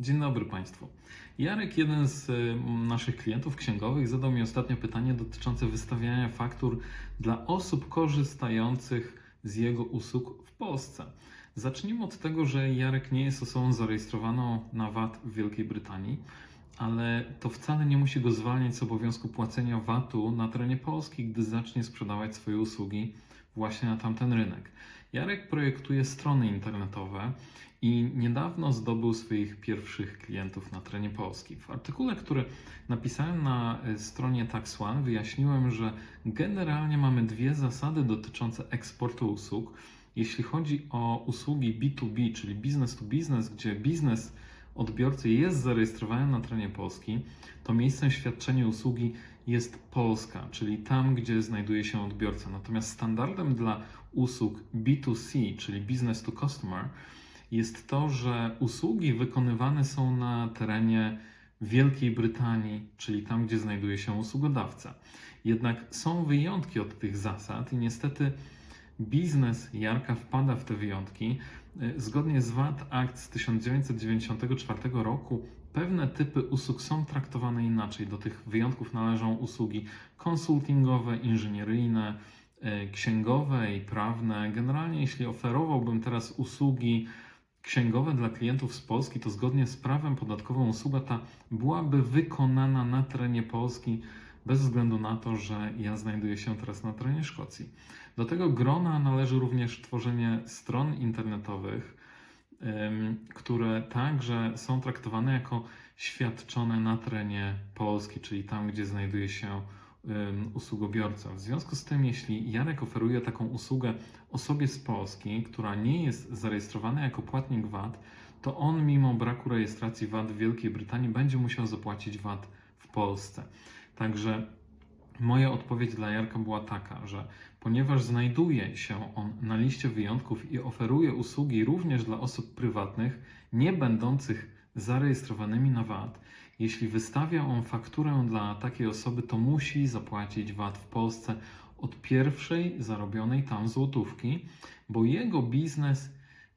Dzień dobry Państwu. Jarek, jeden z y, naszych klientów księgowych, zadał mi ostatnio pytanie dotyczące wystawiania faktur dla osób korzystających z jego usług w Polsce. Zacznijmy od tego, że Jarek nie jest osobą zarejestrowaną na VAT w Wielkiej Brytanii, ale to wcale nie musi go zwalniać z obowiązku płacenia VAT-u na terenie Polski, gdy zacznie sprzedawać swoje usługi właśnie na tamten rynek. Jarek projektuje strony internetowe i niedawno zdobył swoich pierwszych klientów na terenie Polski. W artykule, który napisałem na y, stronie Tax One, wyjaśniłem, że generalnie mamy dwie zasady dotyczące eksportu usług. Jeśli chodzi o usługi B2B, czyli business to business, gdzie biznes odbiorcy jest zarejestrowany na terenie Polski, to miejscem świadczenia usługi jest Polska, czyli tam, gdzie znajduje się odbiorca. Natomiast standardem dla usług B2C, czyli business to customer, jest to, że usługi wykonywane są na terenie Wielkiej Brytanii, czyli tam, gdzie znajduje się usługodawca. Jednak są wyjątki od tych zasad i niestety biznes Jarka wpada w te wyjątki. Zgodnie z VAT Act z 1994 roku pewne typy usług są traktowane inaczej. Do tych wyjątków należą usługi konsultingowe, inżynieryjne, y, księgowe i prawne. Generalnie, jeśli oferowałbym teraz usługi księgowe dla klientów z Polski, to zgodnie z prawem podatkowym usługa ta byłaby wykonana na terenie Polski bez względu na to, że ja znajduję się teraz na terenie Szkocji. Do tego grona należy również tworzenie stron internetowych, które także są traktowane jako świadczone na terenie Polski, czyli tam, gdzie znajduje się usługobiorca. W związku z tym, jeśli Jarek oferuje taką usługę osobie z Polski, która nie jest zarejestrowana jako płatnik VAT, to on mimo braku rejestracji VAT w Wielkiej Brytanii będzie musiał zapłacić VAT w Polsce. Także moja odpowiedź dla Jarka była taka, że ponieważ znajduje się on na liście wyjątków i oferuje usługi również dla osób prywatnych, nie będących zarejestrowanymi na VAT, jeśli wystawia on fakturę dla takiej osoby, to musi zapłacić VAT w Polsce od pierwszej zarobionej tam złotówki, bo jego biznes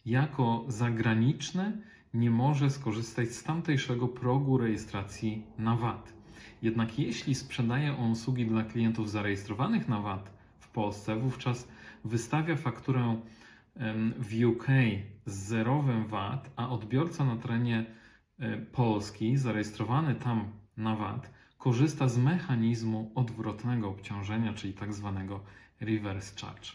jako zagraniczny nie może skorzystać z tamtejszego progu rejestracji na VAT. Jednak jeśli sprzedaje on usługi dla klientów zarejestrowanych na VAT w Polsce, wówczas wystawia fakturę w UK z zerowym VAT, a odbiorca na terenie Polski, zarejestrowany tam na VAT, korzysta z mechanizmu odwrotnego obciążenia, czyli tak zwanego reverse charge.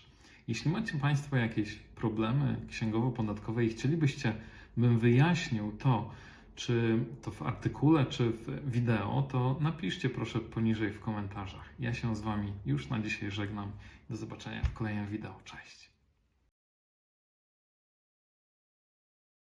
Jeśli macie Państwo jakieś problemy księgowo-podatkowe i chcielibyście, bym wyjaśnił to, czy to w artykule, czy w wideo, to napiszcie proszę poniżej w komentarzach. Ja się z Wami już na dzisiaj żegnam. Do zobaczenia w kolejnym wideo. Cześć.